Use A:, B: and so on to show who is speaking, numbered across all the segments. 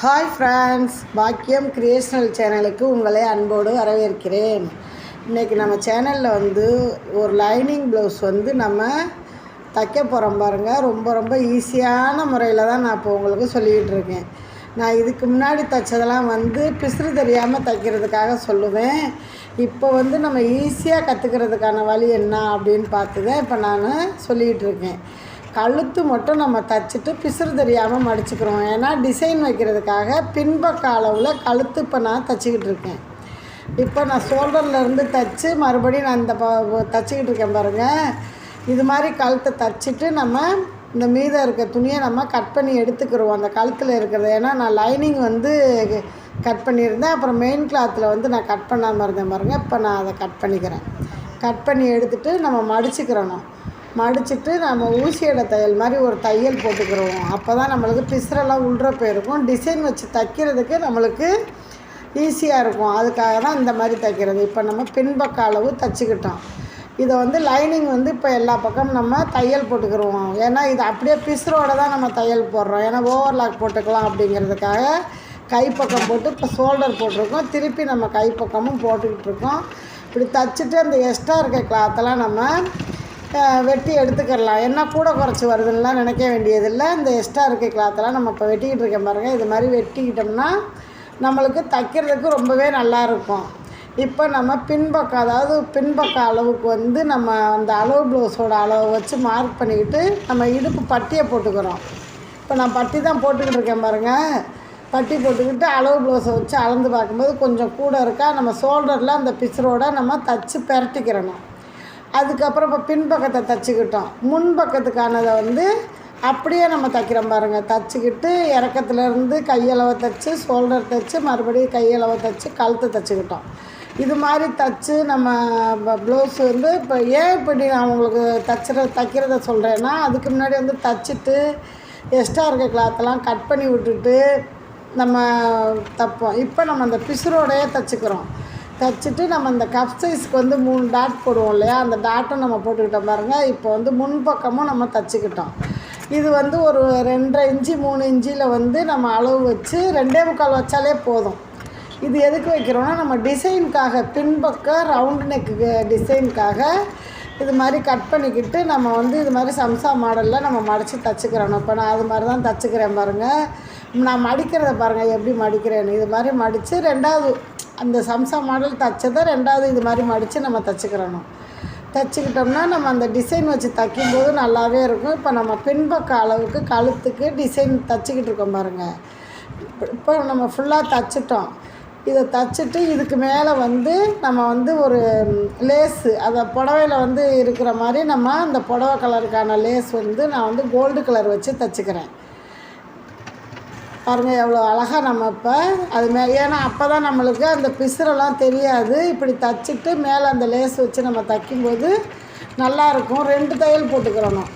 A: Hi friends பாக்கியம் creational சேனலுக்கு உங்களை அன்போடு வரவேற்கிறேன். இன்றைக்கி நம்ம சேனலில் வந்து ஒரு லைனிங் ப்ளவுஸ் வந்து நம்ம தைக்க போகிறோம் பாருங்கள் ரொம்ப ரொம்ப ஈஸியான முறையில் தான் நான் இப்போ உங்களுக்கு சொல்லிக்கிட்டு இருக்கேன். நான் இதுக்கு முன்னாடி தைச்சதெல்லாம் வந்து பிசுறு தெரியாமல் தைக்கிறதுக்காக சொல்லுவேன். இப்போ வந்து நம்ம ஈஸியாக கற்றுக்கிறதுக்கான வழி என்ன அப்படின்னு பார்த்து தான் இப்போ நான் சொல்லிக்கிட்டு இருக்கேன். கழுத்து மட்டும் நம்ம தச்சுட்டு பிசுறு தெரியாமல் மடிச்சுக்கிறோம். ஏன்னா டிசைன் வைக்கிறதுக்காக பின்பக்க அளவில் கழுத்து இப்போ நான் தச்சுக்கிட்டு இருக்கேன். இப்போ நான் ஷோல்டர்லேருந்து தச்சு மறுபடியும் நான் இந்த ப தச்சுக்கிட்டு இருக்கேன் பாருங்கள் இது மாதிரி கழுத்தை தச்சுட்டு நம்ம இந்த மீதம் இருக்க துணியை நம்ம கட் பண்ணி எடுத்துக்கிறோம் அந்த கழுத்தில் இருக்கிறது. ஏன்னா நான் லைனிங் வந்து கட் பண்ணியிருந்தேன். அப்புறம் மெயின் கிளாத்தில் வந்து நான் கட் பண்ணாமல் இருந்தேன் பாருங்கள் இப்போ நான் அதை கட் பண்ணிக்கிறேன். கட் பண்ணி எடுத்துகிட்டு நம்ம மடிச்சுக்கிறணும். மடிச்சுட்டு நம்ம ஊசியோட தையல் மாதிரி ஒரு தையல் போட்டுக்கிறோம். அப்போ தான் நம்மளுக்கு பிசுரெல்லாம் உள்ற போயிருக்கும். டிசைன் வச்சு தைக்கிறதுக்கு நம்மளுக்கு ஈஸியாக இருக்கும். அதுக்காக தான் இந்த மாதிரி தைக்கிறது. இப்போ நம்ம பின்பக்க அளவு தைச்சிக்கிட்டோம். இதை வந்து லைனிங் வந்து இப்போ எல்லா பக்கமும் நம்ம தையல் போட்டுக்கிறோம். ஏன்னா இது அப்படியே பிசுரோட தான் நம்ம தையல் போடுறோம். ஏன்னா ஓவர்லாக் போட்டுக்கலாம் அப்படிங்கிறதுக்காக கைப்பக்கம் போட்டு இப்போ ஷோல்டர் போட்டிருக்கோம். திருப்பி நம்ம கைப்பக்கமும் போட்டுக்கிட்டு இருக்கோம். இப்படி தைச்சிட்டு அந்த எக்ஸ்ட்ரா இருக்க கிளாத்தெல்லாம் நம்ம வெட்டி எடுத்துக்கிடலாம் என்ன கூட குறைச்சி வருதுன்னெலாம் நினைக்க வேண்டியதில்லை. இந்த எக்ஸ்ட்ரா இருக்க கிளாத்தெல்லாம் நம்ம இப்போ வெட்டிக்கிட்டு இருக்கேன் பாருங்கள் இது மாதிரி வெட்டிக்கிட்டோம்னா நம்மளுக்கு தைக்கிறதுக்கு ரொம்பவே நல்லா இருக்கும். இப்போ நம்ம பின்பக்கம் அதாவது பின்பக்க அளவுக்கு வந்து நம்ம அந்த அளவு ப்ளவுஸோட அளவை வச்சு மார்க் பண்ணிக்கிட்டு நம்ம இடுப்பு பட்டியை போட்டுக்கிறோம். இப்போ நான் பட்டி தான் போட்டுக்கிட்டு இருக்கேன் பாருங்கள் பட்டி போட்டுக்கிட்டு அளவு ப்ளவுஸை வச்சு அளந்து பார்க்கும்போது கொஞ்சம் கூட இருக்கா? நம்ம ஷோல்டரில் அந்த பிச்சரோட நம்ம தச்சு பெரட்டிக்கிறணும். அதுக்கப்புறம் இப்போ பின்பக்கத்தை தச்சுக்கிட்டோம். முன்பக்கத்துக்கானதை வந்து அப்படியே நம்ம தைக்கிறோம் பாருங்கள் தச்சுக்கிட்டு இறக்கத்துலேருந்து கையளவை தைச்சி ஷோல்டர் தைச்சி மறுபடியும் கையளவை தச்சு கழுத்து தைச்சிக்கிட்டோம். இது மாதிரி தைச்சி நம்ம ப்ளவுஸ் வந்து இப்போ ஏன் இப்படி நான் உங்களுக்கு தைச்சிர தைக்கிறத சொல்கிறேன்னா அதுக்கு முன்னாடி வந்து தைச்சிட்டு எக்ஸ்ட்ரா இருக்க கிளாத்தெல்லாம் கட் பண்ணி விட்டுட்டு நம்ம தைப்போம். இப்போ நம்ம அந்த பிசுரோடையே தைச்சிக்கிறோம். தைச்சிட்டு நம்ம இந்த கப் சைஸ்க்கு வந்து மூணு டாட் போடுவோம் இல்லையா? அந்த டாட்டும் நம்ம போட்டுக்கிட்டோம் பாருங்கள் இப்போ வந்து முன்பக்கமும் நம்ம தைச்சிக்கிட்டோம். இது வந்து ஒரு ரெண்டரை இன்ச்சு மூணு இன்ச்சில் வந்து நம்ம அளவு வச்சு ரெண்டே முக்கால் வச்சாலே போதும். இது எதுக்கு வைக்கிறோன்னா நம்ம டிசைனுக்காக பின்பக்கம் ரவுண்டு நெக்கு டிசைனுக்காக இது மாதிரி கட் பண்ணிக்கிட்டு நம்ம வந்து இது மாதிரி சம்சா மாடலில் நம்ம மடித்து தச்சுக்கிறோம். இப்போ நான் அது மாதிரி தான் தச்சுக்கிறேன் பாருங்கள் நான் மடிக்கிறத பாருங்கள் எப்படி மடிக்கிறேன்னு. இது மாதிரி மடித்து ரெண்டாவது அந்த சம்சா மாடல் தைச்சதை ரெண்டாவது இது மாதிரி மடித்து நம்ம தச்சுக்கிறணும். தைச்சிக்கிட்டோம்னா நம்ம அந்த டிசைன் வச்சு தைக்கும்போது நல்லாவே இருக்கும். இப்போ நம்ம பின்பக்க அளவுக்கு கழுத்துக்கு டிசைன் தச்சுக்கிட்டு இருக்கோம் பாருங்கள் இப்போ- நம்ம ஃபுல்லாக தைச்சிட்டோம். இதை தச்சுட்டு இதுக்கு மேலே வந்து நம்ம வந்து ஒரு லேஸு அதை புடவையில் வந்து இருக்கிற மாதிரி நம்ம அந்த புடவை கலருக்கான லேஸ் வந்து நான் வந்து கோல்டு கலர் வச்சு தச்சுக்கிறேன். பாருங்கள் எவ்வளோ அழகாக நம்ம இப்போ அது மே ஏன்னா அப்போ தான் நம்மளுக்கு அந்த பிசுரெல்லாம் தெரியாது. இப்படி தச்சுட்டு மேலே அந்த லேஸ் வச்சு நம்ம தைக்கும்போது நல்லாயிருக்கும் ரெண்டு தையல் போட்டுக்கிறணும்.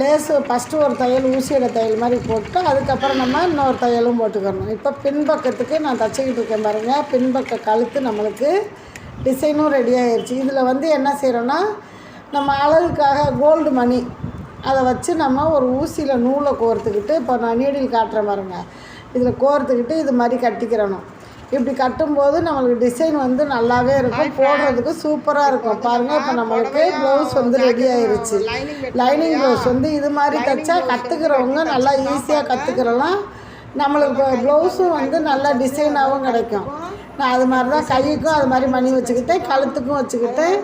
A: லேஸு ஃபஸ்ட்டு ஒரு தையல் ஊசியோட தையல் மாதிரி போட்டு அதுக்கப்புறம் நம்ம இன்னொரு தையலும் போட்டுக்கிறணும். இப்போ பின்பக்கத்துக்கு நான் தச்சுக்கிட்டு இருக்கேன் பாருங்கள் பின்பக்க கழுத்து நம்மளுக்கு டிசைனும் ரெடி ஆயிடுச்சு இதில் வந்து என்ன செய்கிறோன்னா நம்ம அழகுக்காக கோல்டு மணி அதை வச்சு நம்ம ஒரு ஊசியில் நூலை கோர்த்துக்கிட்டு இப்போ நான் நீடில் காட்டுறேன் பாருங்க. இதில் கோர்த்துக்கிட்டு இது மாதிரி கட்டிக்கிறணும். இப்படி கட்டும்போது நம்மளுக்கு டிசைன் வந்து நல்லாவே இருக்கும். போடுறதுக்கு சூப்பராக இருக்கும். பாருங்கள் இப்போ நம்மளுக்கு ப்ளவுஸ் வந்து ரெடி ஆயிருச்சு. லைனிங் ப்ளவுஸ் வந்து இது மாதிரி தைச்சா கற்றுக்கிறவங்க நல்லா ஈஸியாக கற்றுக்கிறலாம் நம்மளுக்கு ப்ளவுஸும் வந்து நல்லா டிசைனாகவும் கிடைக்கும். நான் அது மாதிரி தான் கைக்கும் அது மாதிரி மணி வச்சுக்கிட்டேன். கழுத்துக்கும் வச்சுக்கிட்டேன்.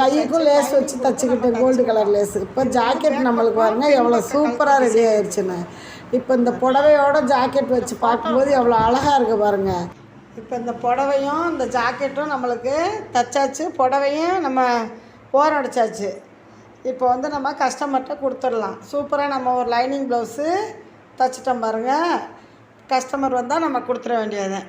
A: கைக்கும் லேஸ் வச்சு தச்சுக்கிட்டேன் கோல்டு கலர் லேஸ் இப்போ ஜாக்கெட் நம்மளுக்கு பாருங்க எவ்வளோ சூப்பராக ரெடி ஆயிடுச்சுன்னு இப்போ இந்த புடவையோட ஜாக்கெட் வச்சு பார்க்கும்போது எவ்வளோ அழகாக இருக்குது பாருங்க. இப்போ இந்த புடவையும் இந்த ஜாக்கெட்டும் நம்மளுக்கு தச்சாச்சு. புடவையும் நம்ம போரடைச்சாச்சு இப்போ வந்து நம்ம கஸ்டமர்கிட்ட கொடுத்துடலாம். சூப்பராக நம்ம ஒரு லைனிங் ப்ளவுஸு தச்சிட்டோம் பாருங்கள் கஸ்டமர் வந்தால் நம்ம கொடுத்துட வேண்டியது.